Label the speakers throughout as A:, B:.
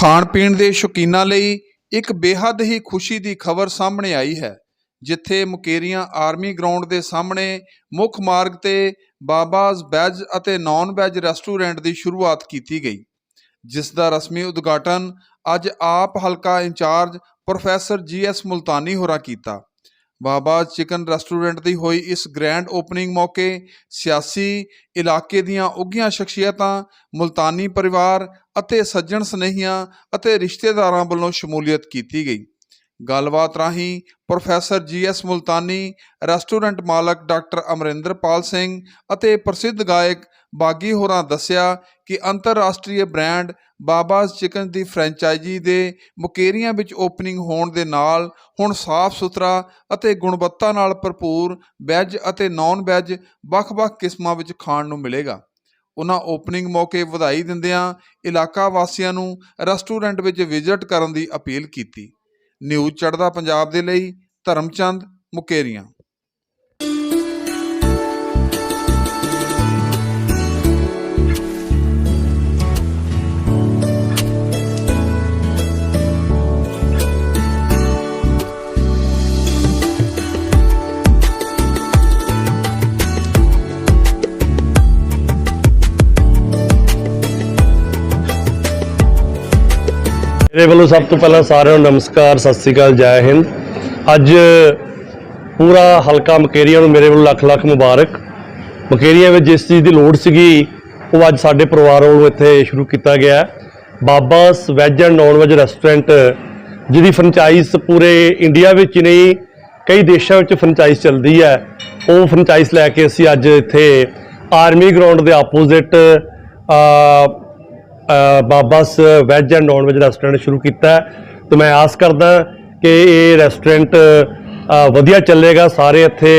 A: ਖਾਣ ਪੀਣ ਦੇ ਸ਼ੌਕੀਨਾਂ ਲਈ ਇੱਕ ਬੇਹੱਦ ਹੀ ਖੁਸ਼ੀ ਦੀ ਖਬਰ ਸਾਹਮਣੇ ਆਈ ਹੈ, ਜਿੱਥੇ ਮੁਕੇਰੀਆਂ ਆਰਮੀ ਗਰਾਊਂਡ ਦੇ ਸਾਹਮਣੇ ਮੁੱਖ ਮਾਰਗ ਤੇ ਬਾਬਾਜ਼ ਵੈਜ ਅਤੇ ਨਾਨ ਵੈਜ ਰੈਸਟੋਰੈਂਟ ਦੀ ਸ਼ੁਰੂਆਤ ਕੀਤੀ ਗਈ। ਜਿਸ ਦਾ ਰਸਮੀ ਉਦਘਾਟਨ ਅੱਜ ਆਪ ਹਲਕਾ incharge professor ji GS Multani ਹੋਰਾਂ ਕੀਤਾ। ਬਾਬਾ ਚਿਕਨ ਰੈਸਟੋਰੈਂਟ ਦੀ ਹੋਈ ਇਸ ਗ੍ਰੈਂਡ ਓਪਨਿੰਗ ਮੌਕੇ ਸਿਆਸੀ ਇਲਾਕੇ ਦੀਆਂ ਉੱਘੀਆਂ ਸ਼ਖਸੀਅਤਾਂ, ਮੁਲਤਾਨੀ ਪਰਿਵਾਰ ਅਤੇ ਸੱਜਣ ਸਨੇਹੀਆਂ ਅਤੇ ਰਿਸ਼ਤੇਦਾਰਾਂ ਵੱਲੋਂ ਸ਼ਮੂਲੀਅਤ ਕੀਤੀ ਗਈ। ਗੱਲਬਾਤ ਰਾਹੀਂ professor ji GS Multani, restaurant ਮਾਲਕ ਡਾਕਟਰ ਅਮਰਿੰਦਰਪਾਲ ਸਿੰਘ ਅਤੇ ਪ੍ਰਸਿੱਧ ਗਾਇਕ ਬਾਗੀ ਹੋਰਾਂ ਦੱਸਿਆ ਕਿ ਅੰਤਰਰਾਸ਼ਟਰੀ ਬ੍ਰਾਂਡ ਬਾਬਾਜ਼ ਚਿਕਨ ਦੀ ਫਰੈਂਚਾਈਜ਼ੀ ਦੇ ਮੁਕੇਰੀਆਂ ਵਿੱਚ ਓਪਨਿੰਗ ਹੋਣ ਦੇ ਨਾਲ ਹੁਣ ਸਾਫ਼ ਸੁਥਰਾ ਅਤੇ ਗੁਣਵੱਤਾ ਨਾਲ ਭਰਪੂਰ ਵੈਜ ਅਤੇ ਨਾਨ ਵੈਜ ਵੱਖ-ਵੱਖ ਕਿਸਮਾਂ ਵਿੱਚ ਖਾਣ ਨੂੰ ਮਿਲੇਗਾ। ਉਹਨਾਂ ਓਪਨਿੰਗ ਮੌਕੇ ਵਧਾਈ ਦਿੰਦਿਆਂ ਇਲਾਕਾ ਵਾਸੀਆਂ ਨੂੰ ਰੈਸਟੋਰੈਂਟ ਵਿੱਚ ਵਿਜ਼ਿਟ ਕਰਨ ਦੀ ਅਪੀਲ ਕੀਤੀ। ਨਿਊਜ਼ ਚੜ੍ਹਦਾ ਪੰਜਾਬ ਦੇ ਲਈ ਧਰਮਚੰਦ ਮੁਕੇਰੀਆਂ।
B: ਮੇਰੇ ਵੱਲੋਂ ਸਭ ਤੋਂ ਪਹਿਲਾਂ ਸਾਰਿਆਂ ਨੂੰ ਨਮਸਕਾਰ, ਸਤਿ ਸ੍ਰੀ ਅਕਾਲ, ਜੈ ਹਿੰਦ। ਅੱਜ ਪੂਰਾ ਹਲਕਾ ਮਕੇਰੀਆਂ ਨੂੰ ਮੇਰੇ ਵੱਲੋਂ ਲੱਖ ਲੱਖ ਮੁਬਾਰਕ। ਮਕੇਰੀਆਂ ਵਿੱਚ ਜਿਸ ਚੀਜ਼ ਦੀ ਲੋੜ ਸੀਗੀ, ਉਹ ਅੱਜ ਸਾਡੇ ਪਰਿਵਾਰ ਵੱਲੋਂ ਇੱਥੇ ਸ਼ੁਰੂ ਕੀਤਾ ਗਿਆ Baba's veg and non veg restaurant, ਜਿਹਦੀ ਫਰੈਂਚਾਈਜ਼ ਪੂਰੇ ਇੰਡੀਆ ਵਿੱਚ ਨਹੀਂ, ਕਈ ਦੇਸ਼ਾਂ ਵਿੱਚ ਫਰੈਂਚਾਈਜ਼ ਚੱਲਦੀ ਹੈ। ਉਹ ਫਰੈਂਚਾਈਜ਼ ਲੈ ਕੇ ਅਸੀਂ ਅੱਜ ਇੱਥੇ ਆਰਮੀ ਗਰਾਊਂਡ ਦੇ opposite Baba's veg and non veg restaurant ਸ਼ੁਰੂ ਕੀਤਾ ਹੈ। ਤੇ ਮੈਂ ਆਸ ਕਰਦਾ ਕਿ ਇਹ ਰੈਸਟੋਰੈਂਟ ਵਧੀਆ ਚੱਲੇਗਾ, ਸਾਰੇ ਇੱਥੇ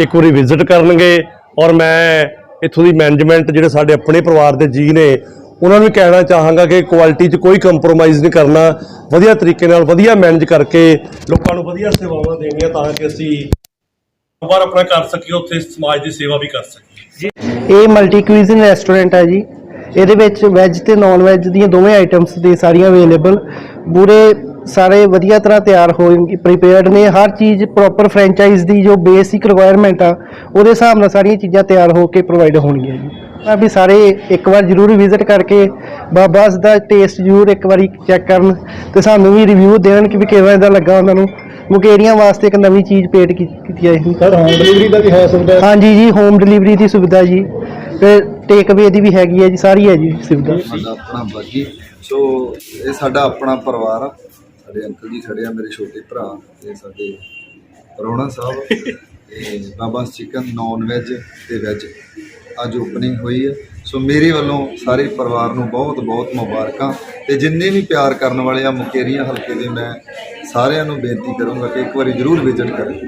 B: ਇੱਕ ਵਾਰੀ ਵਿਜ਼ਿਟ ਕਰਨਗੇ। ਔਰ ਮੈਂ ਇੱਥੋਂ ਦੀ ਮੈਨੇਜਮੈਂਟ, ਜਿਹੜੇ ਸਾਡੇ ਆਪਣੇ ਪਰਿਵਾਰ ਦੇ ਜੀ ਨੇ, ਉਹਨਾਂ ਨੂੰ ਵੀ ਕਹਿਣਾ ਚਾਹਾਂਗਾ ਕਿ ਕੁਆਲਿਟੀ 'ਚ ਕੋਈ ਕੰਪਰੋਮਾਈਜ਼ ਨਹੀਂ ਕਰਨਾ। ਵਧੀਆ ਤਰੀਕੇ ਨਾਲ, ਵਧੀਆ ਮੈਨੇਜ ਕਰਕੇ ਲੋਕਾਂ ਨੂੰ ਵਧੀਆ ਸੇਵਾਵਾਂ ਦੇਣੀਆਂ ਤਾਂ ਕਿ ਅਸੀਂ ਕਾਰੋਬਾਰ ਆਪਣਾ ਕਰ ਸਕੀਏ, ਉੱਥੇ ਸਮਾਜ ਦੀ ਸੇਵਾ ਵੀ ਕਰ ਸਕੀਏ।
C: ਇਹ ਮਲਟੀ ਕੁਇਜ਼ਨ ਰੈਸਟੋਰੈਂਟ ਹੈ ਜੀ। ਇਹਦੇ ਵਿੱਚ ਵੈਜ ਤੇ ਨਾਨ ਵੈਜ ਦੀਆਂ ਦੋਵੇਂ ਆਈਟਮਸ ਦੇ ਸਾਰੀਆਂ ਅਵੇਲੇਬਲ ਪੂਰੇ ਸਾਰੇ ਵਧੀਆ ਤਰ੍ਹਾਂ ਤਿਆਰ ਹੋਏ ਪ੍ਰੀਪੇਅਰਡ ਨੇ। ਹਰ ਚੀਜ਼ ਪ੍ਰੋਪਰ ਫਰੈਂਚਾਈਜ਼ ਦੀ ਜੋ ਬੇਸਿਕ ਰਿਕੁਆਇਰਮੈਂਟ ਆ ਉਹਦੇ ਹਿਸਾਬ ਨਾਲ ਸਾਰੀਆਂ ਚੀਜ਼ਾਂ ਤਿਆਰ ਹੋ ਕੇ ਪ੍ਰੋਵਾਈਡ ਹੋਣਗੀਆਂ ਜੀ। ਆ ਵੀ ਸਾਰੇ ਇੱਕ ਵਾਰ ਜ਼ਰੂਰ ਵਿਜ਼ਿਟ ਕਰਕੇ ਬਾਬਾਸ ਦਾ ਟੇਸਟ ਜ਼ਰੂਰ ਇੱਕ ਵਾਰੀ ਚੈੱਕ ਕਰਨ ਤੇ ਸਾਨੂੰ ਵੀ ਰਿਵਿਊ ਦੇਣ ਕਿ ਵੀ ਕਿਵੇਂ ਦਾ ਲੱਗਾ ਉਹਨਾਂ ਨੂੰ। ਮੁਕੇਰੀਆਂ ਵਾਸਤੇ ਇੱਕ ਨਵੀਂ ਚੀਜ਼ ਪੇਟ ਕੀਤੀ ਹੈ
D: ਸਰ ਹੋਮ ਡਿਲੀਵਰੀ ਦਾ ਵੀ ਹੈ ਸੁਵਿਧਾ?
C: ਹਾਂਜੀ ਜੀ ਹੋਮ ਡਿਲੀਵਰੀ ਦੀ ਸੁਵਿਧਾ ਜੀ। ਤੇ ਟੇਕਵੇ ਦੀ ਵੀ ਹੈਗੀ ਹੈ ਜੀ, ਸਾਰੀ ਹੈ ਜੀ ਸੁਵਿਧਾ
E: ਸਾਡਾ ਆਪਣਾ ਬਾਗੀ। ਸੋ ਇਹ ਸਾਡਾ ਆਪਣਾ ਪਰਿਵਾਰ ਆ। ਸਾਡੇ ਅੰਕਲ ਜੀ ਖੜੇ ਆ, ਮੇਰੇ ਛੋਟੇ ਭਰਾ ਤੇ ਸਾਡੇ ਪਰੋਣਾ ਸਾਹਿਬ ਤੇ ਬਾਬਾ ਚਿਕਨ ਨਾਨ ਵੈਜ ਤੇ ਵੈਜ ਅੱਜ ਓਪਨਿੰਗ ਹੋਈ ਹੈ। ਸੋ ਮੇਰੇ ਵੱਲੋਂ ਸਾਰੇ ਪਰਿਵਾਰ ਨੂੰ ਬਹੁਤ ਬਹੁਤ ਮੁਬਾਰਕਾਂ ਤੇ ਜਿੰਨੇ ਵੀ ਪਿਆਰ ਕਰਨ ਵਾਲੇ ਆ, ਮੁਕੇਰੀਆਂ ਹਲਕੇ ਦੇ, ਮੈਂ ਸਾਰਿਆਂ ਨੂੰ ਬੇਨਤੀ ਕਰੂੰਗਾ ਕਿ ਇੱਕ ਵਾਰੀ ਜ਼ਰੂਰ ਵਿਜ਼ਿਟ ਕਰੇ